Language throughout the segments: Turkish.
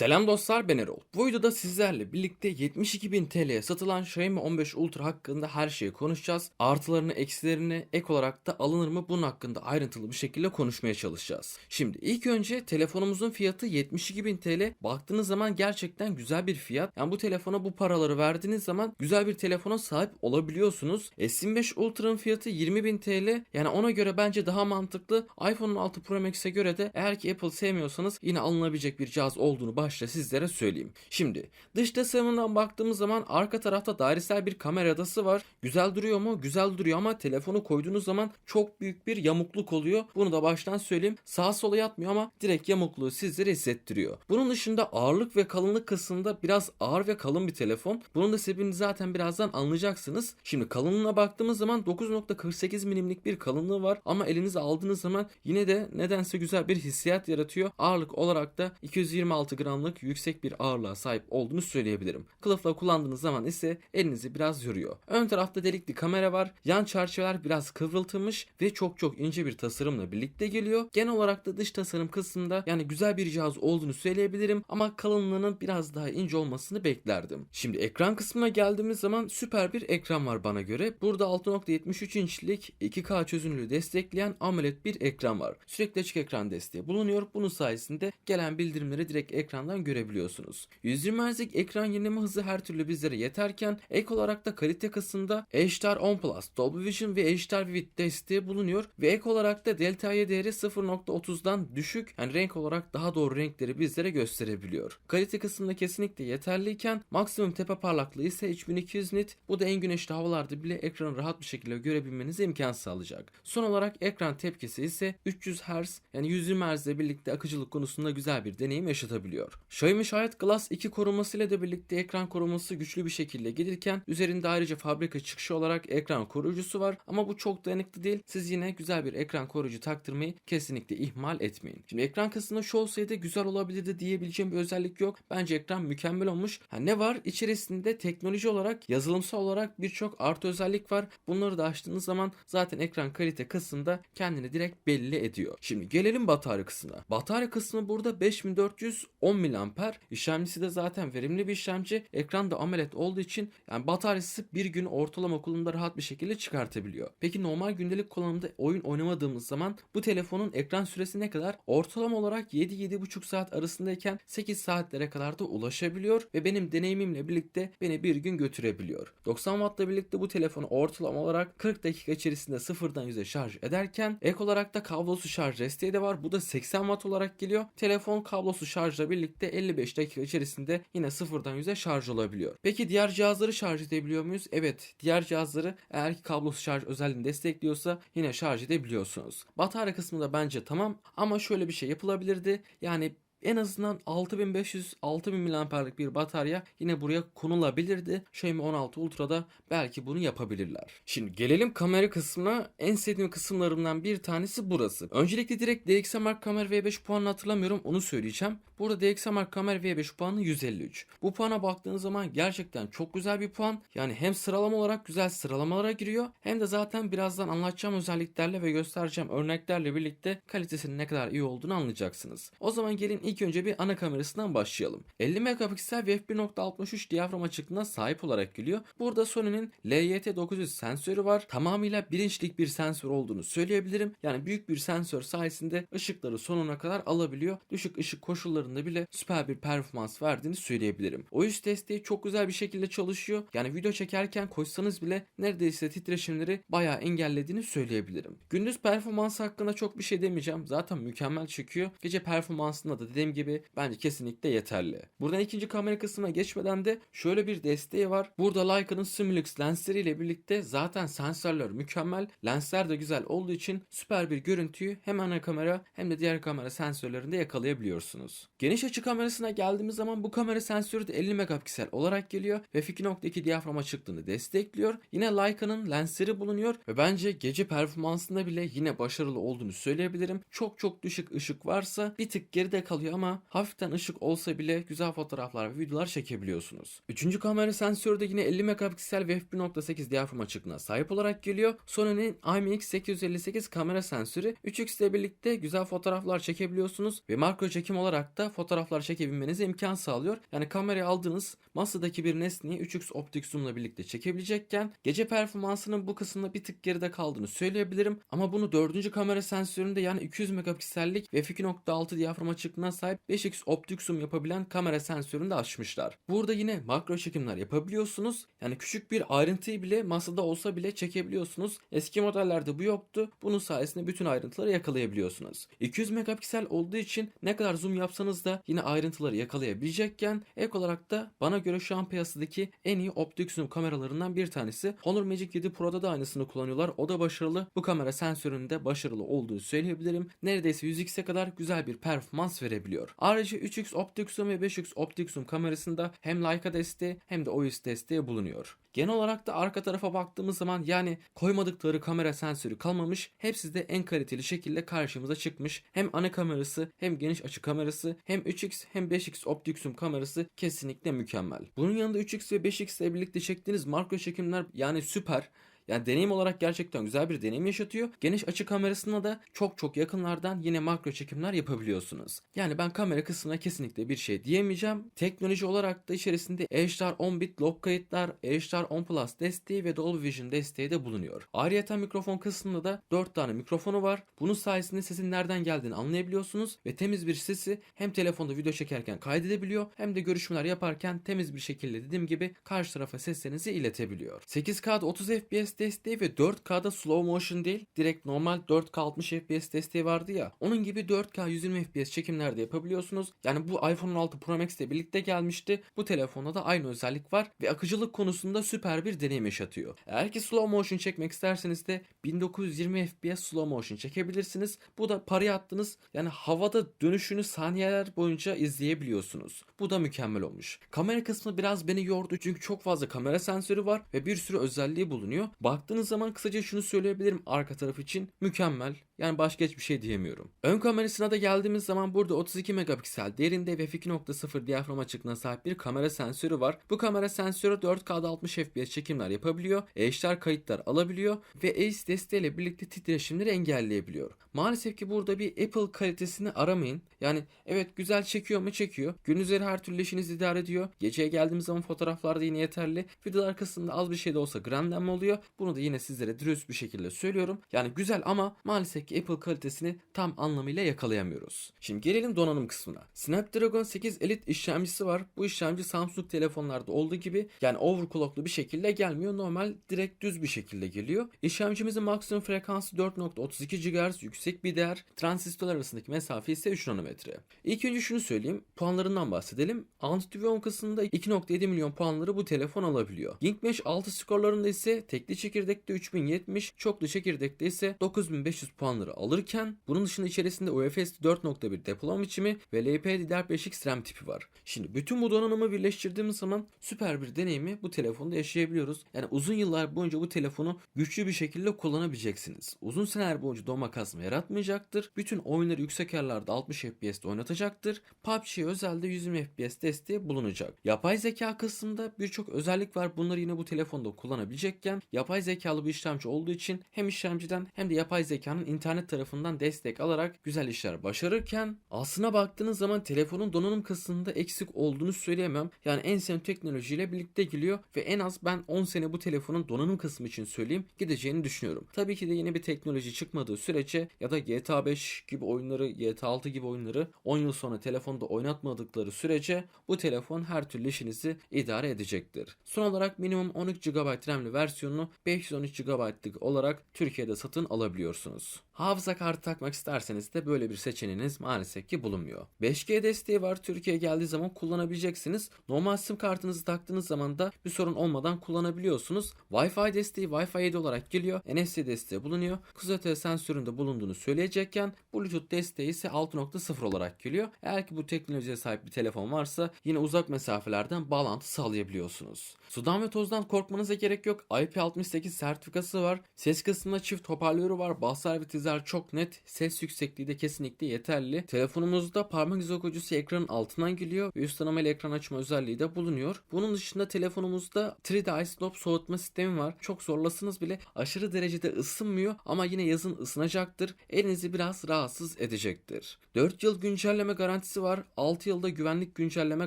Selam dostlar ben Erol. Bu videoda sizlerle birlikte 72.000 TL'ye satılan Xiaomi 15 Ultra hakkında her şeyi konuşacağız. Artılarını, eksilerini, ek olarak da alınır mı bunun hakkında ayrıntılı bir şekilde konuşmaya çalışacağız. Şimdi ilk önce telefonumuzun fiyatı 72.000 TL. Baktığınız zaman gerçekten güzel bir fiyat. Yani bu telefona bu paraları verdiğiniz zaman güzel bir telefona sahip olabiliyorsunuz. S25 Ultra'nın fiyatı 20.000 TL. Yani ona göre bence daha mantıklı. iPhone 16 Pro Max'e göre de eğer ki Apple sevmiyorsanız yine alınabilecek bir cihaz olduğunu başta sizlere söyleyeyim. Şimdi dış tasarımından baktığımız zaman arka tarafta dairesel bir kamera adası var. Güzel duruyor mu? Güzel duruyor ama telefonu koyduğunuz zaman çok büyük bir yamukluk oluyor. Bunu da baştan söyleyeyim. Sağa sola yatmıyor ama direkt yamukluğu sizlere hissettiriyor. Bunun dışında ağırlık ve kalınlık kısmında biraz ağır ve kalın bir telefon. Bunun da sebebini zaten birazdan anlayacaksınız. Şimdi kalınlığına baktığımız zaman 9.48 milimlik bir kalınlığı var ama elinize aldığınız zaman yine de nedense güzel bir hissiyat yaratıyor. Ağırlık olarak da 226 gramlık yüksek bir ağırlığa sahip olduğunu söyleyebilirim. Kılıfla kullandığınız zaman ise elinizi biraz yoruyor. Ön tarafta delikli kamera var. Yan çerçeveler biraz kıvrıltılmış ve çok çok ince bir tasarımla birlikte geliyor. Genel olarak da dış tasarım kısmında yani güzel bir cihaz olduğunu söyleyebilirim ama kalınlığının biraz daha ince olmasını beklerdim. Şimdi ekran kısmına geldiğimiz zaman süper bir ekran var bana göre. Burada 6.73 inçlik 2K çözünürlüğü destekleyen AMOLED bir ekran var. Sürekli açık ekran desteği bulunuyor. Bunun sayesinde gelen bildirimleri direkt ekrandan görebiliyorsunuz. 120 Hz'lik ekran yenileme hızı her türlü bizlere yeterken ek olarak da kalite kısmında HDR 10 Plus, Dolby Vision ve HDR Vivid desteği bulunuyor ve ek olarak da Delta Y değeri 0.30'dan düşük yani renk olarak daha doğru renkleri bizlere gösterebiliyor. Kalite kısmında kesinlikle yeterliyken maksimum tepe parlaklığı ise 3200 nit. Bu da en güneşli havalarda bile ekranı rahat bir şekilde görebilmenize imkan sağlayacak. Son olarak ekran tepkisi ise 300 Hz yani 120 Hz ile birlikte akıcılık konusunda güzel bir deneyim yaşatabiliyor. Xiaomi Shahid Glass 2 korumasıyla da birlikte ekran koruması güçlü bir şekilde gelirken üzerinde ayrıca fabrika çıkışı olarak ekran koruyucusu var ama bu çok dayanıklı değil. Siz yine güzel bir ekran koruyucu taktırmayı kesinlikle ihmal etmeyin. Şimdi ekran kısmında şu olsaydı güzel olabilirdi diyebileceğim bir özellik yok. Bence ekran mükemmel olmuş. Ha, ne var? İçerisinde teknoloji olarak, yazılımsal olarak birçok artı özellik var. Bunları da açtığınız zaman zaten ekran kalite kısmında kendini direkt belli ediyor. Şimdi gelelim batarya kısmına. Batarya kısmı burada 5410 mAh. İşlemcisi de zaten verimli bir işlemci. Ekran da AMOLED olduğu için yani bataryası bir gün ortalama kullanımda rahat bir şekilde çıkartabiliyor. Peki normal gündelik kullanımda oyun oynamadığımız zaman bu telefonun ekran süresi ne kadar? Ortalama olarak 7-7,5 saat arasındayken 8 saatlere kadar da ulaşabiliyor ve benim deneyimimle birlikte beni bir gün götürebiliyor. 90 Watt'la birlikte bu telefonu ortalama olarak 40 dakika içerisinde sıfırdan yüze şarj ederken ek olarak da kablosuz şarj desteği de var. Bu da 80 Watt olarak geliyor. Telefon kablosuz şarjla birlikte 55 dakika içerisinde yine sıfırdan yüze şarj olabiliyor. Peki diğer cihazları şarj edebiliyor muyuz? Evet. Diğer cihazları eğer ki kablosuz şarj özelliğini destekliyorsa yine şarj edebiliyorsunuz. Batarya kısmı da bence tamam ama şöyle bir şey yapılabilirdi. Yani en azından 6500-6000 mAh'lik bir batarya yine buraya konulabilirdi. Xiaomi 16 Ultra'da belki bunu yapabilirler. Şimdi gelelim kamera kısmına. En sevdiğim kısımlarımdan bir tanesi burası. Öncelikle direkt DxOMark kamera V5 puanını hatırlamıyorum onu söyleyeceğim. Burada DxOMark kamera V5 puanı 153. Bu puana baktığınız zaman gerçekten çok güzel bir puan. Yani hem sıralama olarak güzel sıralamalara giriyor hem de zaten birazdan anlatacağım özelliklerle ve göstereceğim örneklerle birlikte kalitesinin ne kadar iyi olduğunu anlayacaksınız. O zaman gelin ilk önce bir ana kamerasından başlayalım. 50 megapiksel ve f1.63 diyafram açıklığına sahip olarak geliyor. Burada Sony'nin LYT900 sensörü var. Tamamıyla bilinçlik bir sensör olduğunu söyleyebilirim. Yani büyük bir sensör sayesinde ışıkları sonuna kadar alabiliyor. Düşük ışık koşullarında bile süper bir performans verdiğini söyleyebilirim. OIS desteği çok güzel bir şekilde çalışıyor. Yani video çekerken koşsanız bile neredeyse titreşimleri bayağı engellediğini söyleyebilirim. Gündüz performans hakkında çok bir şey demeyeceğim. Zaten mükemmel çıkıyor. Gece performansında da dediğim gibi bence kesinlikle yeterli. Buradan ikinci kamera kısmına geçmeden de şöyle bir desteği var. Burada Leica'nın Simulux lensleriyle birlikte zaten sensörler mükemmel. Lensler de güzel olduğu için süper bir görüntüyü hem ana kamera hem de diğer kamera sensörlerinde yakalayabiliyorsunuz. Geniş açı kamerasına geldiğimiz zaman bu kamera sensörü de 50 megapiksel olarak geliyor ve f2.2 diyafram açıklığını destekliyor. Yine Leica'nın lensleri bulunuyor ve bence gece performansında bile yine başarılı olduğunu söyleyebilirim. Çok çok düşük ışık varsa bir tık geride kalıyor oluyor ama hafiften ışık olsa bile güzel fotoğraflar ve videolar çekebiliyorsunuz. Üçüncü kamera sensörü de yine 50 megapiksel ve f1.8 diyafram açıklığına sahip olarak geliyor. Sony'nin IMX858 kamera sensörü 3x ile birlikte güzel fotoğraflar çekebiliyorsunuz ve makro çekim olarak da fotoğraflar çekebilmenize imkan sağlıyor. Yani kamerayı aldığınız masadaki bir nesneyi 3x optik zoom'la birlikte çekebilecekken gece performansının bu kısımda bir tık geride kaldığını söyleyebilirim. Ama bunu dördüncü kamera sensöründe yani 200 megapiksellik ve f2.6 diyafram açıklığına sahip 5x optik zoom yapabilen kamera sensöründe açmışlar. Burada yine makro çekimler yapabiliyorsunuz. Yani küçük bir ayrıntıyı bile masada olsa bile çekebiliyorsunuz. Eski modellerde bu yoktu. Bunun sayesinde bütün ayrıntıları yakalayabiliyorsunuz. 200 megapiksel olduğu için ne kadar zoom yapsanız da yine ayrıntıları yakalayabilecekken ek olarak da bana göre şu an piyasadaki en iyi optik zoom kameralarından bir tanesi. Honor Magic 7 Pro'da da aynısını kullanıyorlar. O da başarılı. Bu kamera sensöründe başarılı olduğu söyleyebilirim. Neredeyse 100x'e kadar güzel bir performans verebiliyor. Ayrıca 3x optik zoom ve 5x optik zoom kamerasında hem Leica desteği hem de OIS desteği bulunuyor. Genel olarak da arka tarafa baktığımız zaman yani koymadıkları kamera sensörü kalmamış. Hepsi de en kaliteli şekilde karşımıza çıkmış. Hem ana kamerası hem geniş açı kamerası hem 3x hem 5x optik zoom kamerası kesinlikle mükemmel. Bunun yanında 3x ve 5x ile birlikte çektiğiniz makro çekimler yani süper. Yani deneyim olarak gerçekten güzel bir deneyim yaşatıyor. Geniş açı kamerasına da çok çok yakınlardan yine makro çekimler yapabiliyorsunuz. Yani ben kamera kısmına kesinlikle bir şey diyemeyeceğim. Teknoloji olarak da içerisinde HDR 10 bit log kayıtlar, HDR 10 Plus desteği ve Dolby Vision desteği de bulunuyor. Ayrıca mikrofon kısmında da 4 tane mikrofonu var. Bunun sayesinde sesin nereden geldiğini anlayabiliyorsunuz ve temiz bir sesi hem telefonda video çekerken kaydedebiliyor hem de görüşmeler yaparken temiz bir şekilde dediğim gibi karşı tarafa seslerinizi iletebiliyor. 8K'da 30 FPS desteği ve 4K'da slow motion değil direkt normal 4K 60 FPS desteği vardı ya onun gibi 4K 120 FPS çekimlerde yapabiliyorsunuz. Yani bu iPhone 16 Pro Max ile birlikte gelmişti. Bu telefonda da aynı özellik var ve akıcılık konusunda süper bir deneyim yaşatıyor. Eğer ki slow motion çekmek isterseniz de 1920 FPS slow motion çekebilirsiniz. Bu da paraya attınız yani havada dönüşünü saniyeler boyunca izleyebiliyorsunuz. Bu da mükemmel olmuş. Kamera kısmı biraz beni yordu çünkü çok fazla kamera sensörü var ve bir sürü özelliği bulunuyor. Baktığınız zaman kısaca şunu söyleyebilirim arka taraf için mükemmel. Yani başka hiçbir şey diyemiyorum. Ön kamerasına da geldiğimiz zaman burada 32 megapiksel derinde ve f2.0 diyafram açıklığına sahip bir kamera sensörü var. Bu kamera sensörü 4K'da 60 FPS çekimler yapabiliyor. HDR kayıtlar alabiliyor ve ACE desteğiyle birlikte titreşimleri engelleyebiliyor. Maalesef ki burada bir Apple kalitesini aramayın. Yani evet güzel çekiyor mu çekiyor. Gün üzeri her türlü işinizi idare ediyor. Geceye geldiğimiz zaman fotoğraflarda yine yeterli. Videolar kısmında az bir şey de olsa grandenme oluyor. Bunu da yine sizlere dürüst bir şekilde söylüyorum. Yani güzel ama maalesef ki Apple kalitesini tam anlamıyla yakalayamıyoruz. Şimdi gelelim donanım kısmına. Snapdragon 8 Elite işlemcisi var. Bu işlemci Samsung telefonlarda olduğu gibi yani overclocklu bir şekilde gelmiyor. Normal direkt düz bir şekilde geliyor. İşlemcimizin maksimum frekansı 4.32 GHz yüksek bir değer. Transistörler arasındaki mesafe ise 3 nanometre. İlk önce şunu söyleyeyim. Puanlarından bahsedelim. Antutu kısmında 2.7 milyon puanları bu telefon alabiliyor. Geekbench 6 skorlarında ise tekli çekirdekte 3070, çoklu çekirdekte ise 9500 puanları alırken bunun dışında içerisinde UFS 4.1 depolama biçimi ve LPDDR5X RAM tipi var. Şimdi bütün bu donanımı birleştirdiğimiz zaman süper bir deneyimi bu telefonda yaşayabiliyoruz. Yani uzun yıllar boyunca bu telefonu güçlü bir şekilde kullanabileceksiniz. Uzun seneler boyunca donma kasma yaratmayacaktır. Bütün oyunları yüksek ayarlarda 60 FPS'te oynatacaktır. PUBG özelde 120 FPS desteği bulunacak. Yapay zeka kısmında birçok özellik var. Bunları yine bu telefonda kullanabilecekken yapay zekalı bir işlemci olduğu için hem işlemciden hem de yapay zekanın internet tarafından destek alarak güzel işler başarırken aslına baktığınız zaman telefonun donanım kısmında eksik olduğunu söyleyemem. Yani en son teknolojiyle birlikte geliyor ve en az ben 10 sene bu telefonun donanım kısmı için söyleyeyim gideceğini düşünüyorum. Tabii ki de yeni bir teknoloji çıkmadığı sürece ya da GTA 5 gibi oyunları, GTA 6 gibi oyunları 10 yıl sonra telefonda oynatmadıkları sürece bu telefon her türlü işinizi idare edecektir. Son olarak minimum 12 GB RAM'li versiyonunu 513 GB'lık olarak Türkiye'de satın alabiliyorsunuz. Hafıza kartı takmak isterseniz de böyle bir seçeneğiniz maalesef ki bulunmuyor. 5G desteği var. Türkiye'ye geldiği zaman kullanabileceksiniz. Normal sim kartınızı taktığınız zaman da bir sorun olmadan kullanabiliyorsunuz. Wi-Fi desteği Wi-Fi 7 olarak geliyor. NFC desteği bulunuyor. Kuzey sensöründe bulunduğunu söyleyecekken Bluetooth desteği ise 6.0 olarak geliyor. Eğer ki bu teknolojiye sahip bir telefon varsa yine uzak mesafelerden bağlantı sağlayabiliyorsunuz. Sudan ve tozdan korkmanıza gerek yok. IP68 sertifikası var. Ses kısmında çift hoparlörü var. Bas ve tiz Prizler çok net. Ses yüksekliği de kesinlikle yeterli. Telefonumuzda parmak izi okuyucusu ekranın altından geliyor ve üst tanımalı ekran açma özelliği de bulunuyor. Bunun dışında telefonumuzda 3D Ice Drop soğutma sistemi var. Çok zorlasanız bile aşırı derecede ısınmıyor ama yine yazın ısınacaktır. Elinizi biraz rahatsız edecektir. 4 yıl güncelleme garantisi var. 6 yılda güvenlik güncelleme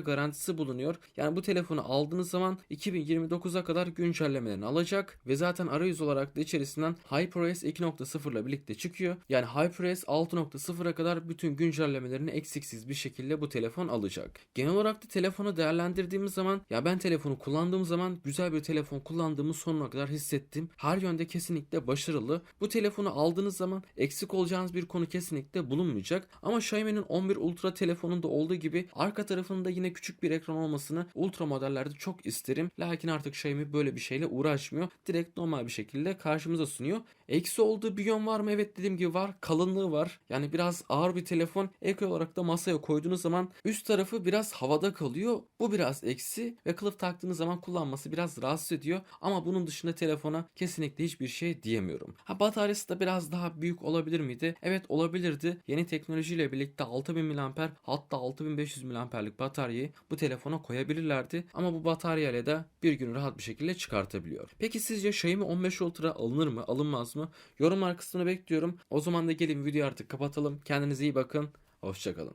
garantisi bulunuyor. Yani bu telefonu aldığınız zaman 2029'a kadar güncellemelerini alacak ve zaten arayüz olarak da içerisinden HyperOS 2.0 ile birlikte çıkıyor. Yani HyperOS 6.0'a kadar bütün güncellemelerini eksiksiz bir şekilde bu telefon alacak. Genel olarak da telefonu değerlendirdiğimiz zaman ya ben telefonu kullandığım zaman güzel bir telefon kullandığımı sonuna kadar hissettim. Her yönde kesinlikle başarılı. Bu telefonu aldığınız zaman eksik olacağınız bir konu kesinlikle bulunmayacak. Ama Xiaomi'nin 11 Ultra telefonunda olduğu gibi arka tarafında yine küçük bir ekran olmasını Ultra modellerde çok isterim. Lakin artık Xiaomi böyle bir şeyle uğraşmıyor. Direkt normal bir şekilde karşımıza sunuyor. Eksi olduğu bir yön var mı? Evet dediğim gibi var. Kalınlığı var. Yani biraz ağır bir telefon. Ek olarak da masaya koyduğunuz zaman üst tarafı biraz havada kalıyor. Bu biraz eksi ve kılıf taktığınız zaman kullanması biraz rahatsız ediyor. Ama bunun dışında telefona kesinlikle hiçbir şey diyemiyorum. Ha bataryası da biraz daha büyük olabilir miydi? Evet olabilirdi. Yeni teknolojiyle birlikte 6000 mAh hatta 6500 mAh'lik bataryayı bu telefona koyabilirlerdi. Ama bu bataryayla da bir gün rahat bir şekilde çıkartabiliyor. Peki sizce Xiaomi 15 Ultra alınır mı? Alınmaz mı? Yorumlar kısmını bekliyorum. O zaman da gelin videoyu artık kapatalım. Kendinize iyi bakın. Hoşçakalın.